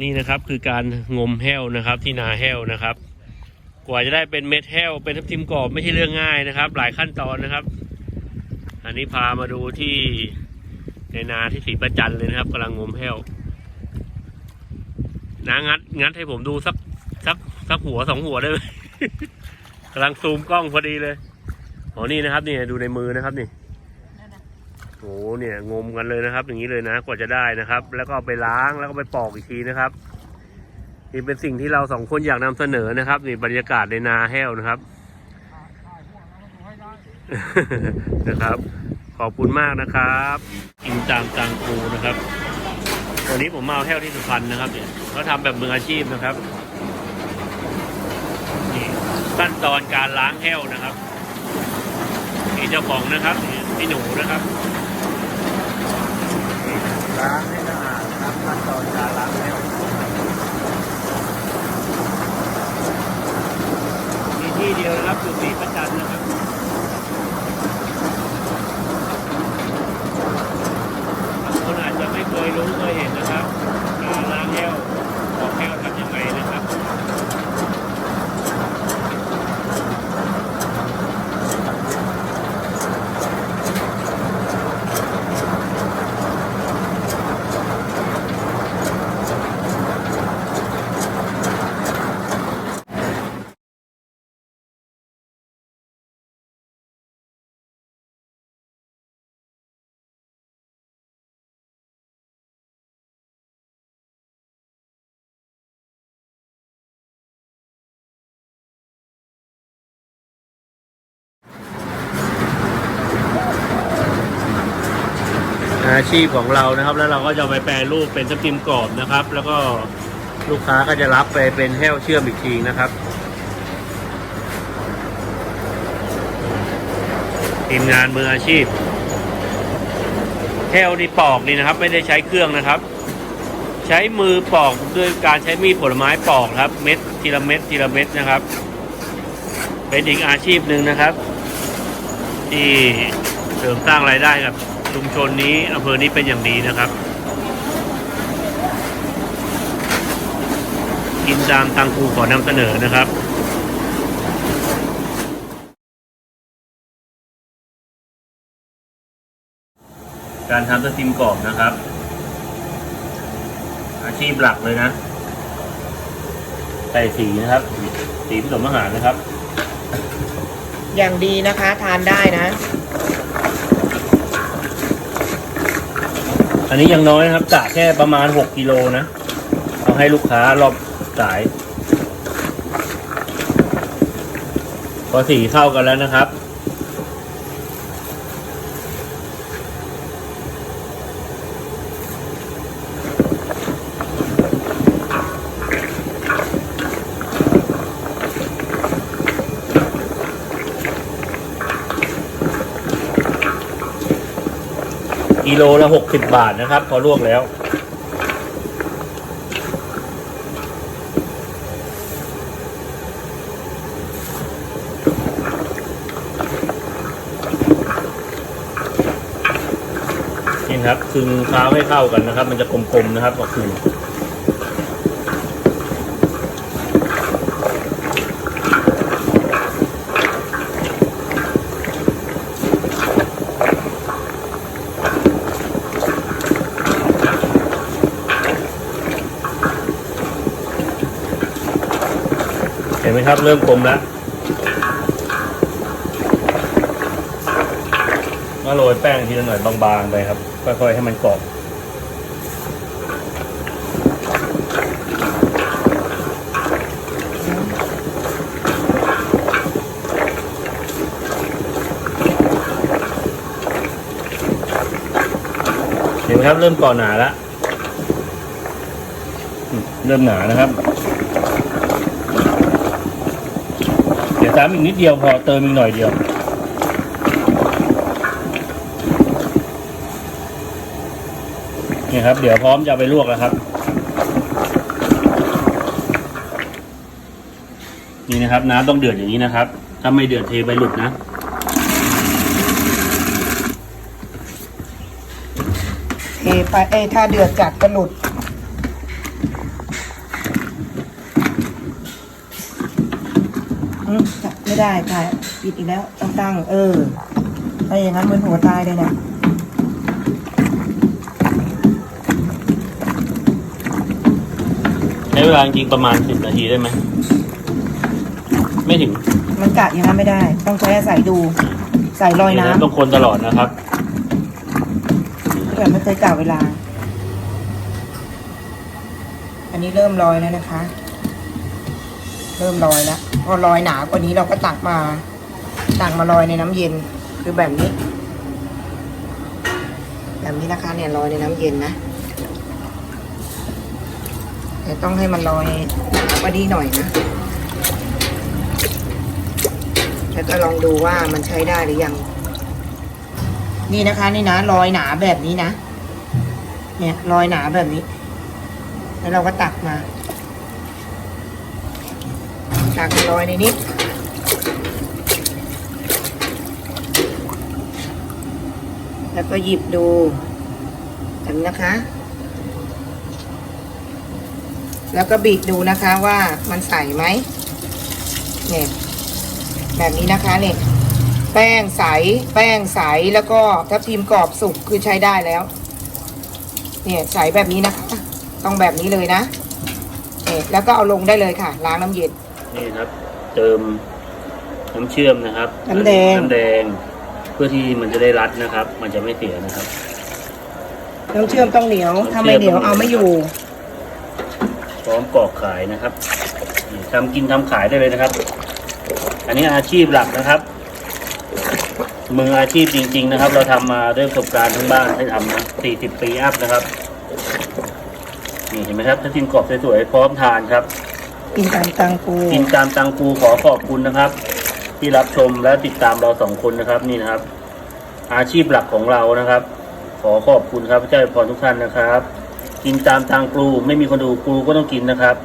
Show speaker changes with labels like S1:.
S1: นี่นะครับคือการงมแห้วนะครับ ที่นาแห้วนะครับ กว่าจะได้เป็นเม็ดแห้วเป็นทับทิมกรอบไม่ใช่เรื่องง่ายนะครับ หลายขั้นตอนนะครับ อันนี้พามาดูที่ในนาที่ศรีประจันเลยนะครับกำลังงมแห้วนางัดงัดให้ผมดูสักสักสักหัวสองหัวได้ไหมกำลังซูมกล้องพอดีเลยอ๋อนี่นะครับนี่ดูในมือนะครับนี่ โอ้เนี่ยงมกันเลยนะครับ อย่างนี้เลยนะกว่าจะได้นะครับ แล้วก็ไปล้างแล้วก็ไปปอกอีกทีนะครับนี่เป็นสิ่งที่เราสองคนอยากนำเสนอนะครับนี่บรรยากาศในนาแห้วนะครับนะครับ ขอบคุณมากนะครับกินตามตังครูนะครับวันนี้ผมมาเอาแห้วที่สุพรรณนะครับเนี่ยเขาทำแบบมืออาชีพนะครับนี่ขั้นตอนการล้างแห้วนะครับนี่เจ้าของนะครับนี่ พี่หนูนะครับล้างให้สะอาดนะครับขั้นตอนการล้างแล้วมีที่เดียวนะครับคือสีประจันนะครับบางคนอาจจะไม่เคยรู้เคยเห็นนะครับการล้างแห้วของแห้วทำยังไงนะครับ อาชีพของเรานะครับ แล้วเราก็จะไปแปรรูปเป็นทับทิมกรอบนะครับ แล้วก็ลูกค้าก็จะรับไปเป็นแห้วเชื่อมอีกทีนะครับทีมงานมืออาชีพแห้วนี่ปอกนี่นะครับ ไม่ได้ใช้เครื่องนะครับ ใช้มือปอกด้วยการใช้มีดผลไม้ปอกครับ เม็ดทีละเม็ดทีละเม็ดนะครับ เป็นอีกอาชีพหนึ่งนะครับ ที่เสริมสร้างรายได้กับ ชุมชนนี้อำเภอนี้เป็นอย่างดีนะครับ กินตามตังคูขอนำเสนอนะครับการทำสติมกรอบนะครับ อาชีพหลักเลยนะใส่สีนะครับ สีผสมอาหารนะครับ
S2: อย่างดีนะคะ ทานได้นะ
S1: อันนี้ยังน้อยนะครับกะแค่ประมาณ 6กิโลนะ เอาให้ลูกค้ารอบสาย พอสีเข้ากันแล้วนะครับ กิโลละหกสิบบาทนะครับ พอลวกแล้ว นี่ครับคึงเท้าให้เข้ากันนะครับ มันจะกลมๆนะครับก็คือ นไหมครับ เริ่มกลมแล้วก็โรยแป้งทีละหน่อยบางๆไปครับ ค่อยๆให้มันกรอบเห็นไหมครับเริ่มก่อหนาแล้วเริ่มหนานะครับ เดี๋ยว ซ้ำอีกนิดเดียวพอเติมอีกหน่อยเดียว นี่ครับ เดี๋ยวพร้อมจะไปลวกแล้วครับ นี่นะครับน้ำต้องเดือดอย่างนี้นะครับ ถ้าไม่เดือดเทไปหลุดนะ
S2: เทไปเอ้ยถ้าเดือดจัดก็หลุด อืม ไม่ได้ค่ะปิดอีกแล้วต้องตั้ง เออถ้าอย่างนั้นเหมือนหัวตายเลยเนี่ย
S1: ใช้เวลาจริงๆประมาณสิบนาทีได้ไหม ไม่ถึง
S2: มันกะอย่างนั้นไม่ได้ ต้องใช้อาศัยดู ใส่ลอยน้ำ
S1: ต้องคนตลอดนะครับ
S2: แต่ไม่เคยกะเวลา อันนี้เริ่มลอยแล้วนะคะ เริ่มลอยแล้ว พอลอยหนากว่านี้เราก็ตักมาตักมาลอยในน้ำเย็นคือแบบนี้ แบบนี้นะคะเนี่ยลอยในน้ำเย็นนะแต่ต้องให้มันลอยหนากว่านี้หน่อยนะแล้วก็ลองดูว่ามันใช้ได้หรือยัง นี่นะคะ นี่นะรอยหนาแบบนี้นะ เนี่ยรอยหนาแบบนี้ แล้วเราก็ตักมา ตักรอยในนี้แล้วก็หยิบดูแบบนี้นะคะ แล้วก็บีบดูนะคะว่ามันใสไหมเนี่ยแบบนี้นะคะเนี่ยแป้งใส แป้งใสแล้วก็ถ้าพิมพ์กรอบสุกคือใช้ได้แล้ว เนี่ยใสแบบนี้นะคะ ต้องแบบนี้เลยนะเนี่ยแล้วก็เอาลงได้เลยค่ะ ล้างน้ำเย็น
S1: นี่ครับ เติมน้ำเชื่อมนะครับ
S2: น้ำแดง
S1: น้ำแดง เพื่อที่มันจะได้รัดนะครับ มันจะไม่เสียนะครับ
S2: น้ำเชื่อมต้องเหนียวถ้าไม่เหนียวเอาไม่อยู่
S1: พร้อมกรอกขายนะครับนี่ทำกินทำขายได้เลยนะครับ อันนี้อาชีพหลักนะครับ มืออาชีพจริง ๆ นะครับ เราทำมาด้วยประสบการณ์ทั้งบ้านให้ทำนะ40ปีอัพนะครับนี่เห็นไหมครับถ้ากินกรอบสวยๆพร้อมทานครับ
S2: กินตามตังกู
S1: กินตามตังกูขอขอบคุณนะครับ ที่รับชมและติดตามเราสองคนนะครับนี่นะครับ อาชีพหลักของเรานะครับ ขอขอบคุณครับพระเจ้าอวยพรทุกท่านนะครับ กินตามตังกูไม่มีคนดูกูก็ต้องกินนะครับ